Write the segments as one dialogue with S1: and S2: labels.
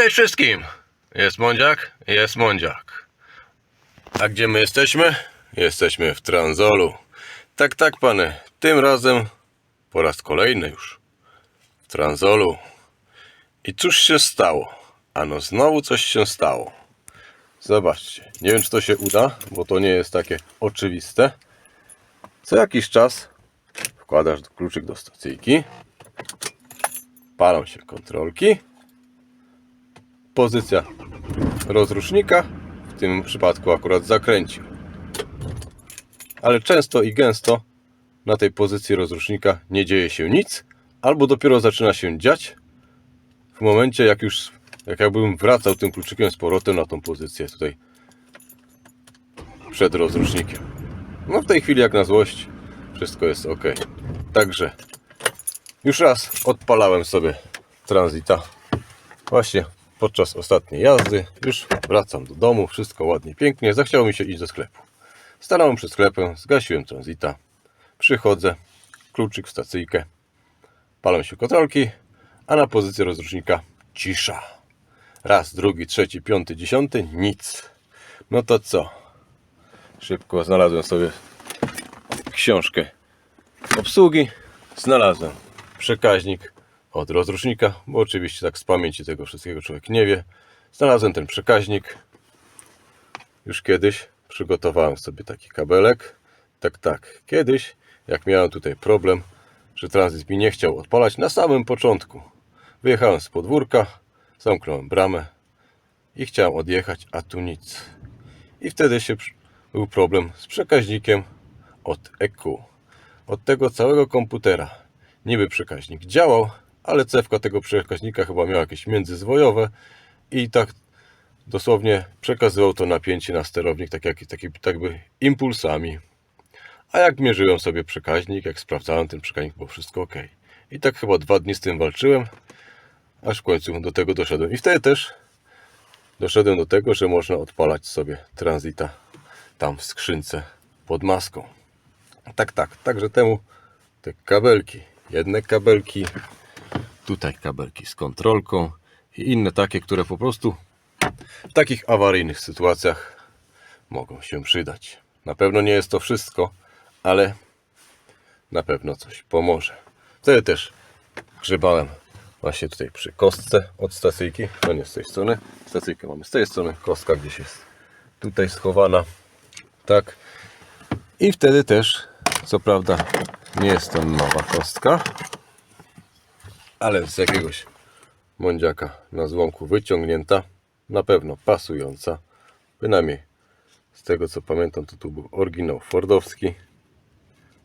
S1: cześć wszystkim! Jest Mądziak? Jest Mądziak. A gdzie my jesteśmy? Jesteśmy w Tranzolu. Tak, tak, panie. Tym razem po raz kolejny już w Tranzolu. I cóż się stało? Ano znowu coś się stało. Zobaczcie. Nie wiem, czy to się uda, bo to nie jest takie oczywiste. Co jakiś czas wkładasz kluczyk do stacyjki. Palą się kontrolki. Pozycja rozrusznika w tym przypadku akurat zakręcił. Ale często i gęsto na tej pozycji rozrusznika nie dzieje się nic, albo dopiero zaczyna się dziać w momencie, jak już, jak jakbym wracał tym kluczykiem z powrotem na tą pozycję tutaj przed rozrusznikiem. No w tej chwili, jak na złość, wszystko jest ok. Także już raz odpalałem sobie Transita. Właśnie podczas ostatniej jazdy. Już wracam do domu, wszystko ładnie, pięknie. Zachciało mi się iść do sklepu. Stanąłem przed sklepem, zgasiłem Transita. Przychodzę, kluczyk w stacyjkę. Palą się kontrolki, a na pozycji rozrusznika cisza. Raz, drugi, trzeci, piąty, dziesiąty, nic. No to co? Szybko znalazłem sobie książkę obsługi. Znalazłem przekaźnik od rozrusznika, bo oczywiście tak z pamięci tego wszystkiego człowiek nie wie. Znalazłem ten przekaźnik już kiedyś. Przygotowałem sobie taki kabelek. Tak, tak. Kiedyś, jak miałem tutaj problem, że tranzyt mi nie chciał odpalać na samym początku. Wyjechałem z podwórka, zamknąłem bramę i chciałem odjechać, a tu nic. I wtedy się był problem z przekaźnikiem od EQ. Od tego całego komputera. Niby przekaźnik działał, ale cewka tego przekaźnika chyba miała jakieś międzyzwojowe i tak dosłownie przekazywał to napięcie na sterownik tak, jak, tak, tak by impulsami. A jak mierzyłem sobie przekaźnik, jak sprawdzałem ten przekaźnik, było wszystko ok. I tak chyba dwa dni z tym walczyłem, aż w końcu do tego doszedłem. I wtedy też doszedłem do tego, że można odpalać sobie tranzyta tam w skrzynce pod maską. Tak, tak. Także temu te kabelki. Jedne kabelki, tutaj kabelki z kontrolką i inne takie, które po prostu w takich awaryjnych sytuacjach mogą się przydać. Na pewno nie jest to wszystko, ale na pewno coś pomoże. Wtedy też grzebałem właśnie tutaj przy kostce od stacyjki. To nie z tej strony. Stacyjkę mamy z tej strony. Kostka gdzieś jest tutaj schowana. Tak. I wtedy też, co prawda, nie jest to nowa kostka, ale z jakiegoś mądziaka na złomku wyciągnięta, na pewno pasująca. Bynajmniej z tego co pamiętam, to tu był oryginał Fordowski.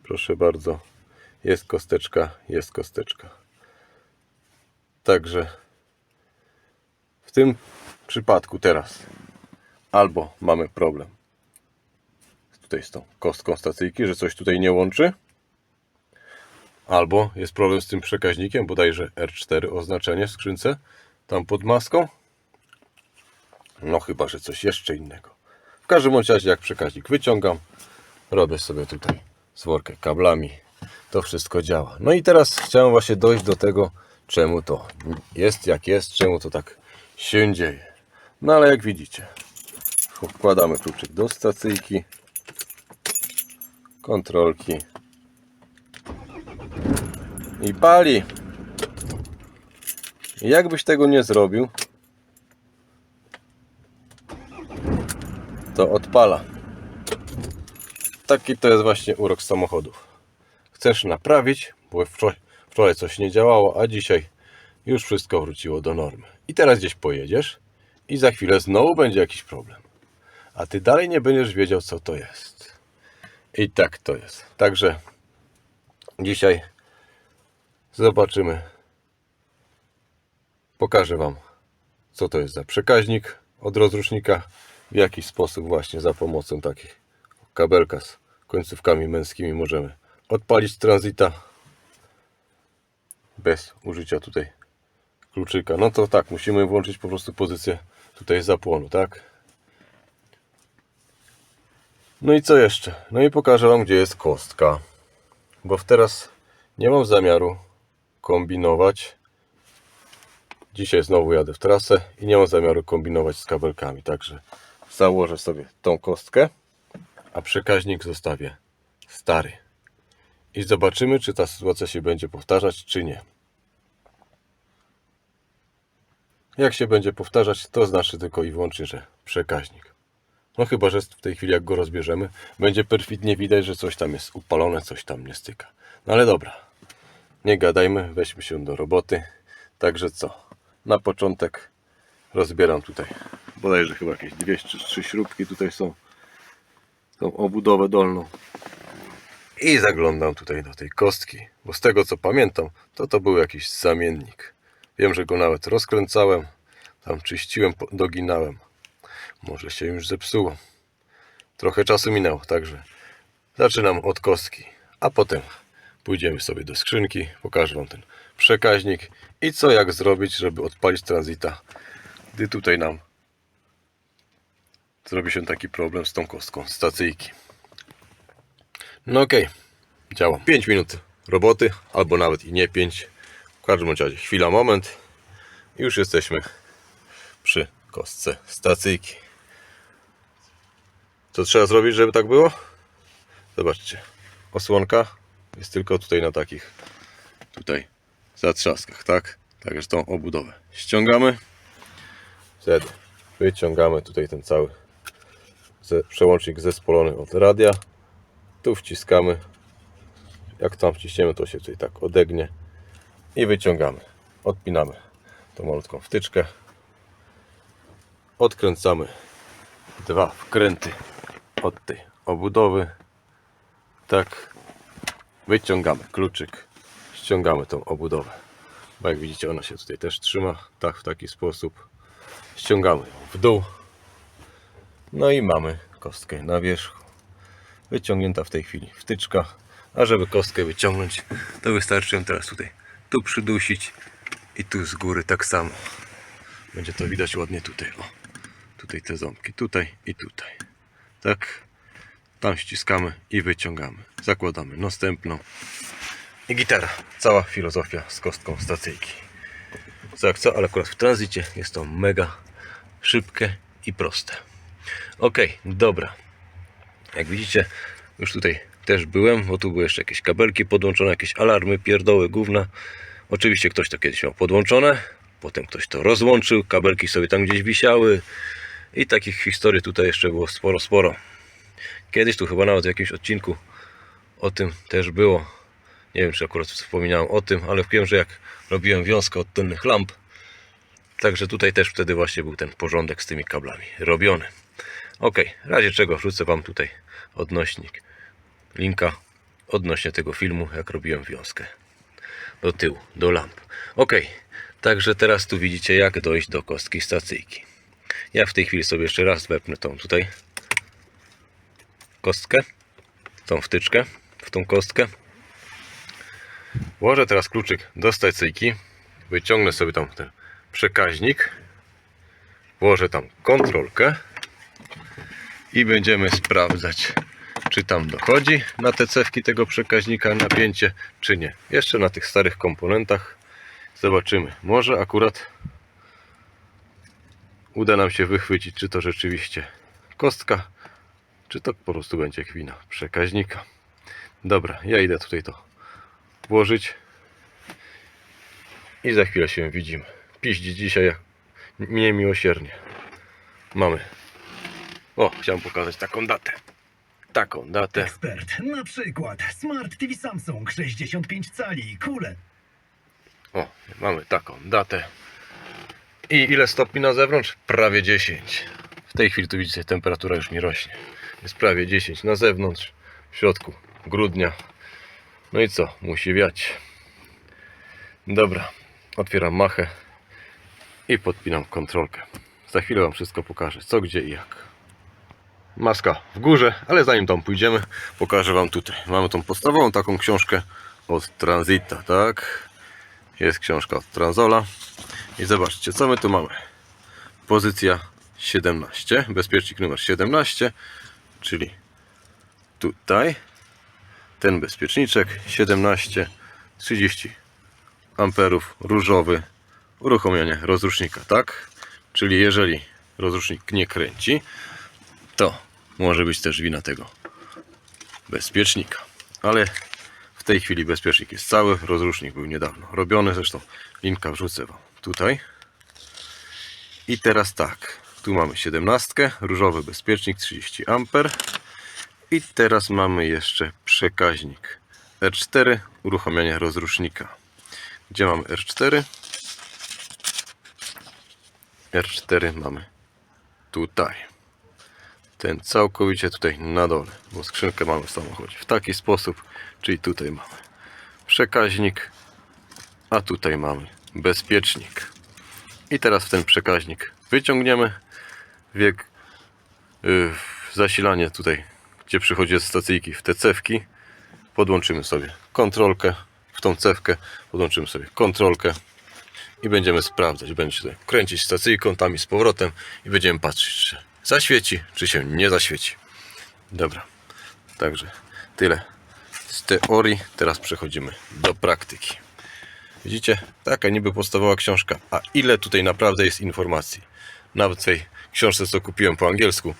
S1: Proszę bardzo, jest kosteczka, jest kosteczka. Także w tym przypadku teraz albo mamy problem tutaj z tą kostką stacyjki, że coś tutaj nie łączy. Albo jest problem z tym przekaźnikiem, bodajże R4 oznaczenie w skrzynce, tam pod maską. No chyba, że coś jeszcze innego. W każdym razie jak przekaźnik wyciągam, robię sobie tutaj sworkę kablami. To wszystko działa. No i teraz chciałem właśnie dojść do tego, czemu to jest jak jest, czemu to tak się dzieje. No ale jak widzicie, wkładamy kluczyk do stacyjki, kontrolki i pali. Jakbyś tego nie zrobił, to odpala. Taki to jest właśnie urok samochodów. Chcesz naprawić, bo wczoraj coś nie działało, a dzisiaj już wszystko wróciło do normy. I teraz gdzieś pojedziesz i za chwilę znowu będzie jakiś problem. A ty dalej nie będziesz wiedział, co to jest. I tak to jest. Także dzisiaj zobaczymy. Pokażę Wam, co to jest za przekaźnik od rozrusznika. W jaki sposób właśnie za pomocą takich kabelka z końcówkami męskimi możemy odpalić tranzyta bez użycia tutaj kluczyka. No to tak, musimy włączyć po prostu pozycję tutaj zapłonu, tak? No i co jeszcze? No i pokażę Wam, gdzie jest kostka. Bo teraz nie mam zamiaru kombinować Dzisiaj znowu jadę w trasę i nie mam zamiaru kombinować z kabelkami, także założę sobie tą kostkę, a przekaźnik zostawię stary. I zobaczymy, czy ta sytuacja się będzie powtarzać, czy nie. Jak się będzie powtarzać, to znaczy tylko i wyłącznie, że przekaźnik. No chyba, że w tej chwili jak go rozbierzemy, będzie perfidnie widać, że coś tam jest upalone, coś tam nie styka. No ale dobra, nie gadajmy, weźmy się do roboty. Także co? Na początek rozbieram tutaj bodajże chyba jakieś dwie czy trzy śrubki tutaj są. Tą obudowę dolną. I zaglądam tutaj do tej kostki, bo z tego co pamiętam, to to był jakiś zamiennik. Wiem, że go nawet rozkręcałem, tam czyściłem, doginałem. Może się już zepsuło. Trochę czasu minęło, także zaczynam od kostki, a potem pójdziemy sobie do skrzynki, pokażę Wam ten przekaźnik i co jak zrobić, żeby odpalić tranzyta, gdy tutaj nam zrobi się taki problem z tą kostką stacyjki. No okej, działa. 5 minut roboty, albo nawet i nie 5. W każdym razie chwila, moment. i Już jesteśmy przy kostce stacyjki. Co trzeba zrobić, żeby tak było? Zobaczcie. Osłonka jest tylko tutaj na takich tutaj zatrzaskach, tak? Także tą obudowę ściągamy. Wtedy wyciągamy tutaj ten cały ze, przełącznik zespolony od radia. Tu wciskamy. Jak tam wciśniemy, to się tutaj tak odegnie. I wyciągamy. Odpinamy tą malutką wtyczkę. Odkręcamy dwa wkręty od tej obudowy. Tak. Wyciągamy kluczyk. Ściągamy tą obudowę. Bo jak widzicie, ona się tutaj też trzyma. Tak, w taki sposób. Ściągamy ją w dół. No i mamy kostkę na wierzchu. Wyciągnięta w tej chwili wtyczka. A żeby kostkę wyciągnąć, to wystarczy ją teraz tutaj tu przydusić i tu z góry tak samo. Będzie to widać ładnie tutaj. O. Tutaj te ząbki, tutaj i tutaj. Tak. Tam ściskamy i wyciągamy. Zakładamy następną. I gitara. Cała filozofia z kostką stacyjki. Co jak co, ale akurat w tranzycie jest to mega szybkie i proste. Ok, dobra. Jak widzicie, już tutaj też byłem, bo tu były jeszcze jakieś kabelki podłączone, jakieś alarmy, pierdoły, gówna. Oczywiście ktoś to kiedyś miał podłączone, potem ktoś to rozłączył, kabelki sobie tam gdzieś wisiały i takich historii tutaj jeszcze było sporo, sporo. Kiedyś tu chyba nawet w jakimś odcinku o tym też było. Nie wiem, czy akurat wspominałem o tym, ale wiem, że jak robiłem wiązkę od tylnych lamp, także tutaj też wtedy właśnie był ten porządek z tymi kablami robiony. Ok, w razie czego wrzucę Wam tutaj odnośnik linka odnośnie tego filmu, jak robiłem wiązkę do tyłu, do lamp. Ok, także teraz tu widzicie, jak dojść do kostki stacyjki. Ja w tej chwili sobie jeszcze raz wepnę tą tutaj kostkę, tą wtyczkę w tą kostkę. Włożę teraz kluczyk do stacyjki, wyciągnę sobie tam ten przekaźnik, włożę tam kontrolkę i będziemy sprawdzać, czy tam dochodzi na te cewki tego przekaźnika napięcie, czy nie. Jeszcze na tych starych komponentach zobaczymy. Może akurat uda nam się wychwycić, czy to rzeczywiście kostka, czy to po prostu będzie kwina przekaźnika. Dobra, ja idę tutaj to włożyć i za chwilę się widzimy. Piździ dzisiaj jak mnie miłosiernie. Mamy. O, chciałem pokazać taką datę. Taką datę.
S2: Ekspert, na przykład Smart TV Samsung 65 cali, kule.
S1: O, mamy taką datę. I ile stopni na zewnątrz? Prawie 10. W tej chwili tu widzicie, temperatura już mi rośnie. Jest prawie 10 na zewnątrz, w środku grudnia. No i co? Musi wiać. Dobra, otwieram machę i podpinam kontrolkę. Za chwilę Wam wszystko pokażę, co, gdzie i jak. Maska w górze, ale zanim tam pójdziemy, pokażę Wam tutaj. Mamy tą podstawową taką książkę od Transita, tak? Jest książka od Transola. I zobaczcie, co my tu mamy. Pozycja 17, bezpiecznik numer 17, czyli tutaj ten bezpieczniczek 17, 30 amperów, różowy, uruchomienie rozrusznika, tak? Czyli jeżeli rozrusznik nie kręci, to może być też wina tego bezpiecznika. Ale w tej chwili bezpiecznik jest cały, rozrusznik był niedawno robiony, zresztą linka wrzucę Wam tutaj. I teraz tak, tu mamy 17, różowy bezpiecznik 30 A. I teraz mamy jeszcze przekaźnik R4, uruchamianie rozrusznika. Gdzie mamy R4? R4 mamy tutaj. Ten całkowicie tutaj na dole, bo skrzynkę mamy w samochodzie. W taki sposób, czyli tutaj mamy przekaźnik, a tutaj mamy bezpiecznik. I teraz w ten przekaźnik wyciągniemy wiek yy, zasilanie tutaj, gdzie przychodzi z stacyjki w te cewki. Podłączymy sobie kontrolkę w tą cewkę, podłączymy sobie kontrolkę i będziemy sprawdzać. Będzie tutaj kręcić stacyjką tam i z powrotem i będziemy patrzeć, czy zaświeci, czy się nie zaświeci. Dobra, także tyle z teorii. Teraz przechodzimy do praktyki. Widzicie? Taka niby podstawowa książka. A ile tutaj naprawdę jest informacji? Nawet w tej książce, co kupiłem po angielsku,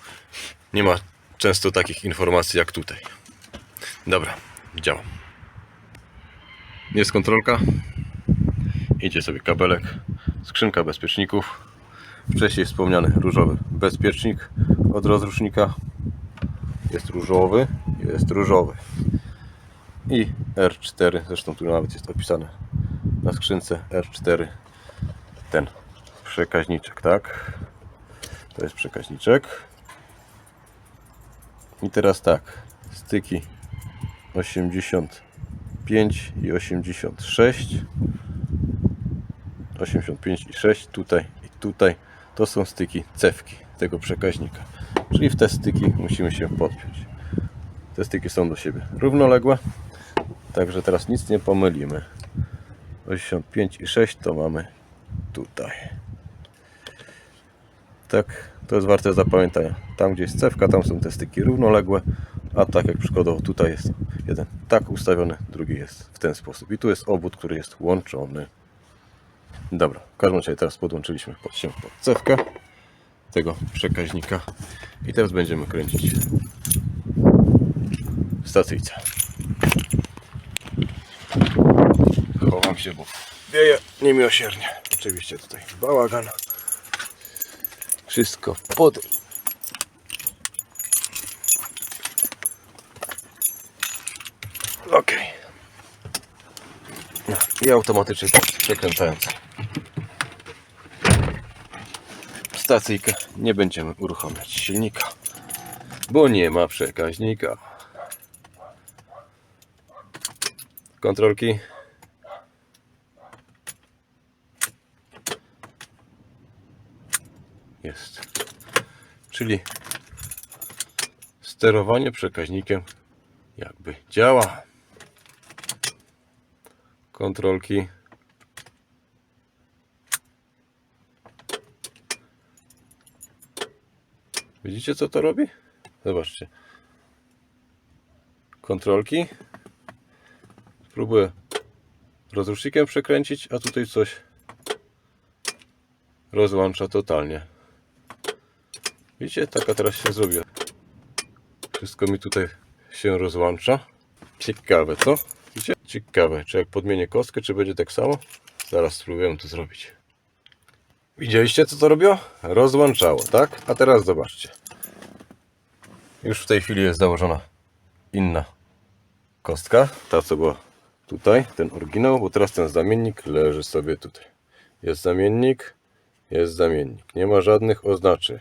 S1: nie ma często takich informacji jak tutaj. Dobra, działam. Jest kontrolka. Idzie sobie kabelek. Skrzynka bezpieczników. Wcześniej wspomniany różowy bezpiecznik od rozrusznika. Jest różowy, jest różowy. I R4, zresztą tu nawet jest opisane na skrzynce R4 ten przekaźniczek, tak? To jest przekaźniczek. I teraz tak, styki 85 i 86. 85 i 6 tutaj i tutaj to są styki cewki tego przekaźnika. Czyli w te styki musimy się podpiąć. Te styki są do siebie równoległe, także teraz nic nie pomylimy. 85 i 6 to mamy tutaj. Tak, to jest warte zapamiętania. Tam gdzie jest cewka, tam są te styki równoległe, a tak jak przykładowo tutaj jest jeden tak ustawiony, drugi jest w ten sposób. I tu jest obwód, który jest łączony. Dobra, w każdym razie teraz podłączyliśmy pod się pod cewkę tego przekaźnika i teraz będziemy kręcić stacyjce. Chowam się, bo wieje niemiłosiernie. Oczywiście tutaj bałagan. Wszystko pod... Ok. No, I automatycznie przekręcając stacyjkę nie będziemy uruchamiać silnika, bo nie ma przekaźnika. Kontrolki jest. Czyli sterowanie przekaźnikiem jakby działa. Kontrolki. Widzicie co to robi? Zobaczcie. Kontrolki. Spróbuję rozrusznikiem przekręcić, a tutaj coś rozłącza totalnie. Widzicie, taka teraz się zrobiła. Wszystko mi tutaj się rozłącza. Ciekawe, co? Widzicie? Ciekawe, czy jak podmienię kostkę, czy będzie tak samo? Zaraz spróbuję to zrobić. Widzieliście, co to robiło? Rozłączało, tak? A teraz zobaczcie. Już w tej chwili jest założona inna kostka. Ta, co była tutaj, ten oryginał, bo teraz ten zamiennik leży sobie tutaj. Jest zamiennik, jest zamiennik. Nie ma żadnych oznaczeń.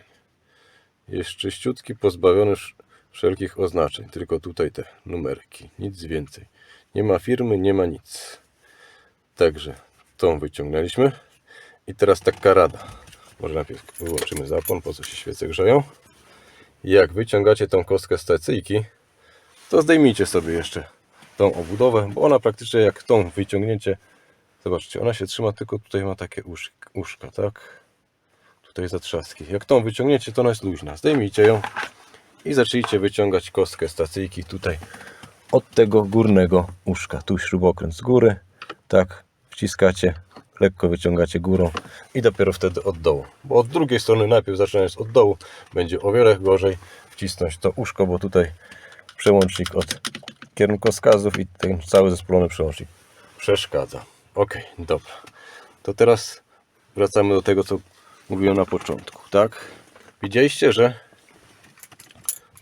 S1: Jest czyściutki, pozbawiony sz- wszelkich oznaczeń. Tylko tutaj te numerki. Nic więcej. Nie ma firmy, nie ma nic. Także tą wyciągnęliśmy. I teraz taka rada. Może najpierw wyłączymy zapłon, po co się świece grzeją. Jak wyciągacie tą kostkę z stacyjki, to zdejmijcie sobie jeszcze tą obudowę, bo ona praktycznie jak tą wyciągnięcie, zobaczcie, ona się trzyma tylko tutaj ma takie usz, uszka, tak? Tutaj zatrzaski. Jak tą wyciągniecie, to ona jest luźna. Zdejmijcie ją i zacznijcie wyciągać kostkę stacyjki tutaj od tego górnego uszka. Tu śrubokręt z góry, tak, wciskacie, lekko wyciągacie górą i dopiero wtedy od dołu. Bo od drugiej strony najpierw zaczynając od dołu będzie o wiele gorzej wcisnąć to uszko, bo tutaj przełącznik od kierunkowskazów i ten cały zespolony przełącznik przeszkadza. Ok, dobra. To teraz wracamy do tego, co mówiłem na początku, tak? Widzieliście, że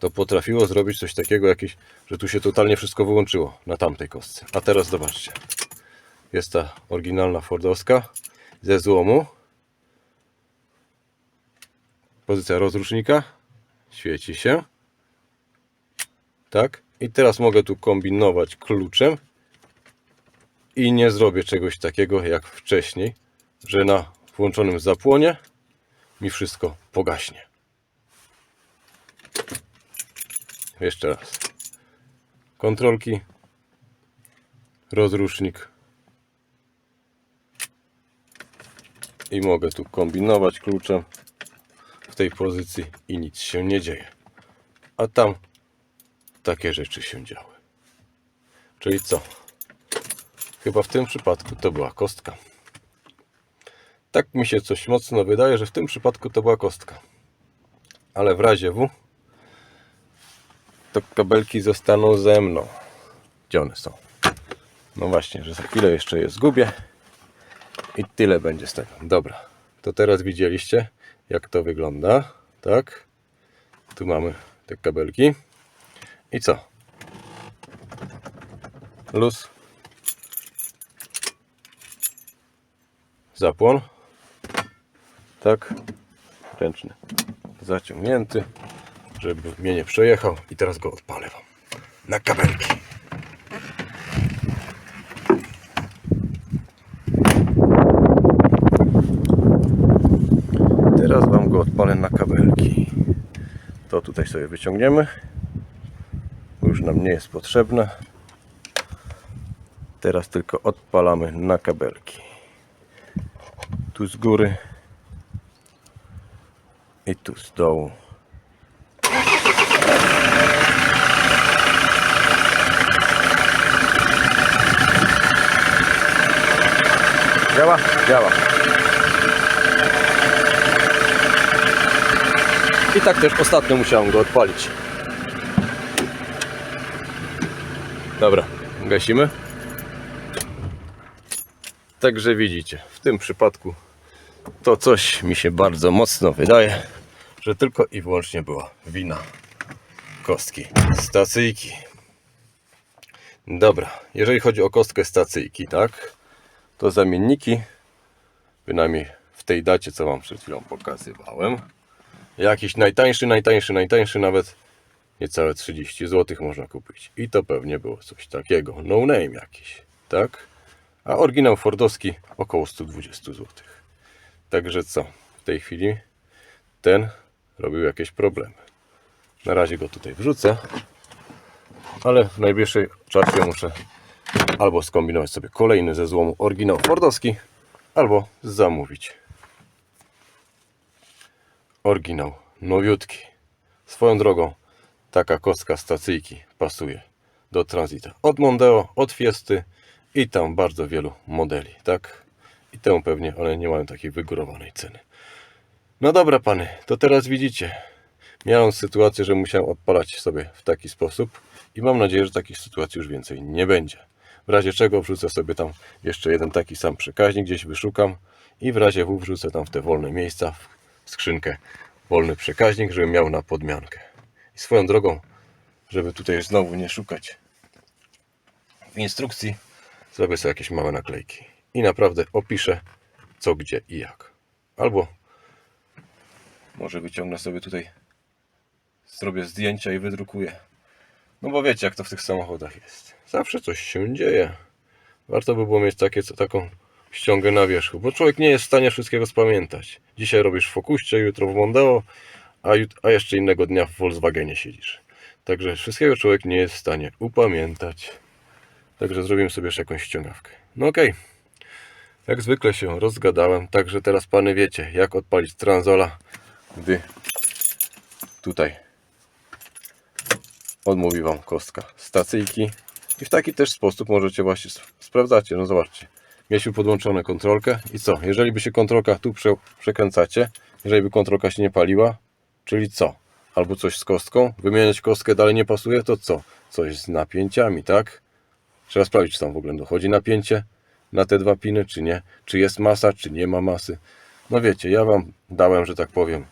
S1: to potrafiło zrobić coś takiego, jakieś, że tu się totalnie wszystko wyłączyło na tamtej kostce. A teraz zobaczcie. Jest ta oryginalna Fordowska ze złomu. Pozycja rozrusznika. Świeci się. Tak. I teraz mogę tu kombinować kluczem. I nie zrobię czegoś takiego jak wcześniej, że na włączonym zapłonie mi wszystko pogaśnie. Jeszcze raz. Kontrolki. Rozrusznik. I mogę tu kombinować kluczem w tej pozycji i nic się nie dzieje. A tam takie rzeczy się działy. Czyli co? Chyba w tym przypadku to była kostka. Tak mi się coś mocno wydaje, że w tym przypadku to była kostka. Ale w razie W to kabelki zostaną ze mną. Gdzie one są? No właśnie, że za chwilę jeszcze je zgubię. I tyle będzie z tego. Dobra. To teraz widzieliście, jak to wygląda. Tak? Tu mamy te kabelki. I co? Luz. Zapłon. Tak. Ręczny. Zaciągnięty żeby mnie nie przejechał i teraz go odpalę wam na kabelki. Teraz wam go odpalę na kabelki. To tutaj sobie wyciągniemy. Bo już nam nie jest potrzebne. Teraz tylko odpalamy na kabelki. Tu z góry i tu z dołu. Działa? Działa. I tak też ostatnio musiałem go odpalić. Dobra, gasimy. Także widzicie, w tym przypadku to coś mi się bardzo mocno wydaje, że tylko i wyłącznie była wina kostki stacyjki. Dobra, jeżeli chodzi o kostkę stacyjki, tak, to zamienniki, bynajmniej w tej dacie, co Wam przed chwilą pokazywałem, jakiś najtańszy, najtańszy, najtańszy, nawet niecałe 30 zł można kupić. I to pewnie było coś takiego, no name jakiś, tak? A oryginał Fordowski około 120 zł. Także co, w tej chwili ten robił jakieś problemy. Na razie go tutaj wrzucę, ale w najbliższej czasie muszę albo skombinować sobie kolejny ze złomu oryginał Fordowski, albo zamówić oryginał nowiutki. Swoją drogą taka kostka stacyjki pasuje do Transita. Od Mondeo, od Fiesty i tam bardzo wielu modeli, tak? I temu pewnie one nie mają takiej wygórowanej ceny. No dobra pany, to teraz widzicie. Miałem sytuację, że musiałem odpalać sobie w taki sposób i mam nadzieję, że takich sytuacji już więcej nie będzie. W razie czego wrzucę sobie tam jeszcze jeden taki sam przekaźnik, gdzieś wyszukam i w razie W wrzucę tam w te wolne miejsca w skrzynkę wolny przekaźnik, żeby miał na podmiankę. I swoją drogą, żeby tutaj znowu nie szukać w instrukcji, zrobię sobie jakieś małe naklejki i naprawdę opiszę co, gdzie i jak. Albo może wyciągnę sobie tutaj, zrobię zdjęcia i wydrukuję. No bo wiecie, jak to w tych samochodach jest. Zawsze coś się dzieje. Warto by było mieć takie, co, taką ściągę na wierzchu, bo człowiek nie jest w stanie wszystkiego spamiętać. Dzisiaj robisz w Fokuście, jutro w Mondeo, a, a jeszcze innego dnia w Volkswagenie siedzisz. Także wszystkiego człowiek nie jest w stanie upamiętać. Także zrobimy sobie jeszcze jakąś ściągawkę. No okej. Jak zwykle się rozgadałem, także teraz pany wiecie, jak odpalić transola, gdy tutaj odmówi Wam kostka stacyjki. I w taki też sposób możecie właśnie sp- sprawdzacie. No zobaczcie, mieliśmy podłączone kontrolkę i co? Jeżeli by się kontrolka tu prze, przekręcacie, jeżeli by kontrolka się nie paliła, czyli co? Albo coś z kostką, wymieniać kostkę dalej nie pasuje, to co? Coś z napięciami, tak? Trzeba sprawdzić, czy tam w ogóle dochodzi napięcie na te dwa piny, czy nie. Czy jest masa, czy nie ma masy. No wiecie, ja Wam dałem, że tak powiem,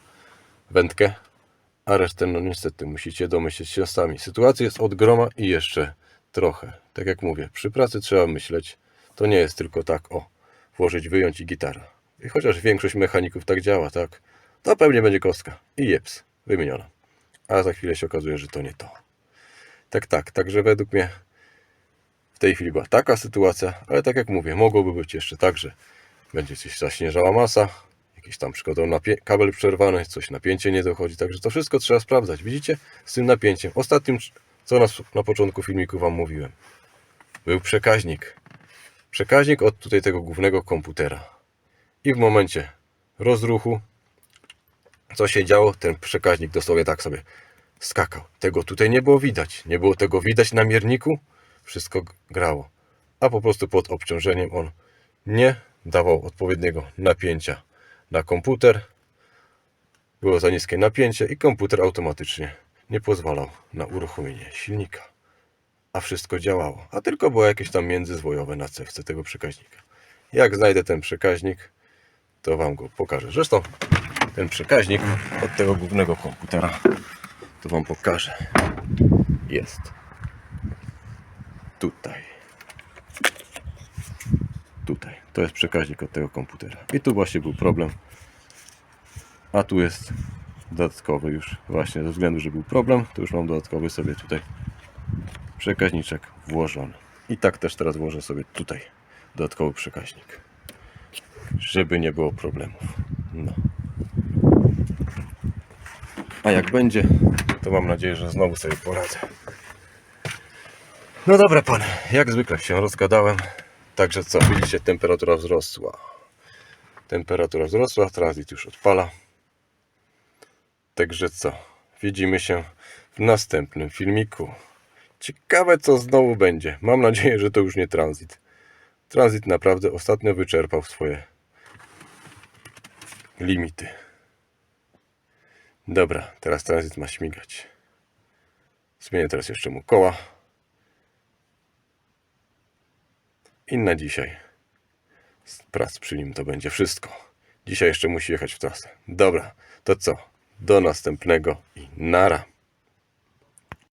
S1: wędkę, a resztę, no niestety, musicie domyśleć się sami. Sytuacja jest od groma i jeszcze trochę. Tak jak mówię, przy pracy trzeba myśleć. To nie jest tylko tak, o, włożyć, wyjąć i gitara. I chociaż większość mechaników tak działa, tak, to pewnie będzie kostka i jeps, wymieniona. A za chwilę się okazuje, że to nie to. Tak, tak, także według mnie w tej chwili była taka sytuacja, ale tak jak mówię, mogłoby być jeszcze tak, że będzie coś zaśnieżała masa, jakiś tam przykładowo kabel przerwany, coś napięcie nie dochodzi, także to wszystko trzeba sprawdzać. Widzicie? Z tym napięciem. Ostatnim, co na, na początku filmiku Wam mówiłem, był przekaźnik. Przekaźnik od tutaj tego głównego komputera. I w momencie rozruchu, co się działo, ten przekaźnik dosłownie tak sobie skakał. Tego tutaj nie było widać. Nie było tego widać na mierniku. Wszystko grało. A po prostu pod obciążeniem on nie dawał odpowiedniego napięcia na komputer. Było za niskie napięcie i komputer automatycznie nie pozwalał na uruchomienie silnika. A wszystko działało. A tylko było jakieś tam międzyzwojowe na cewce tego przekaźnika. Jak znajdę ten przekaźnik, to Wam go pokażę. Zresztą ten przekaźnik od tego głównego komputera to Wam pokażę. Jest. Tutaj. Tutaj. To jest przekaźnik od tego komputera. I tu właśnie był problem. A tu jest dodatkowy już. Właśnie ze względu, że był problem, to już mam dodatkowy sobie tutaj przekaźniczek włożony. I tak też teraz włożę sobie tutaj dodatkowy przekaźnik. Żeby nie było problemów. No. A jak będzie, to mam nadzieję, że znowu sobie poradzę. No dobra, pan, jak zwykle się rozgadałem. Także co, widzicie, temperatura wzrosła. Temperatura wzrosła, transit już odpala. Także co, widzimy się w następnym filmiku. Ciekawe, co znowu będzie. Mam nadzieję, że to już nie transit. Transit naprawdę ostatnio wyczerpał swoje limity. Dobra, teraz transit ma śmigać. Zmienię teraz jeszcze mu koła. I na dzisiaj prac przy nim to będzie wszystko. Dzisiaj jeszcze musi jechać w trasę. Dobra, to co? Do następnego i nara.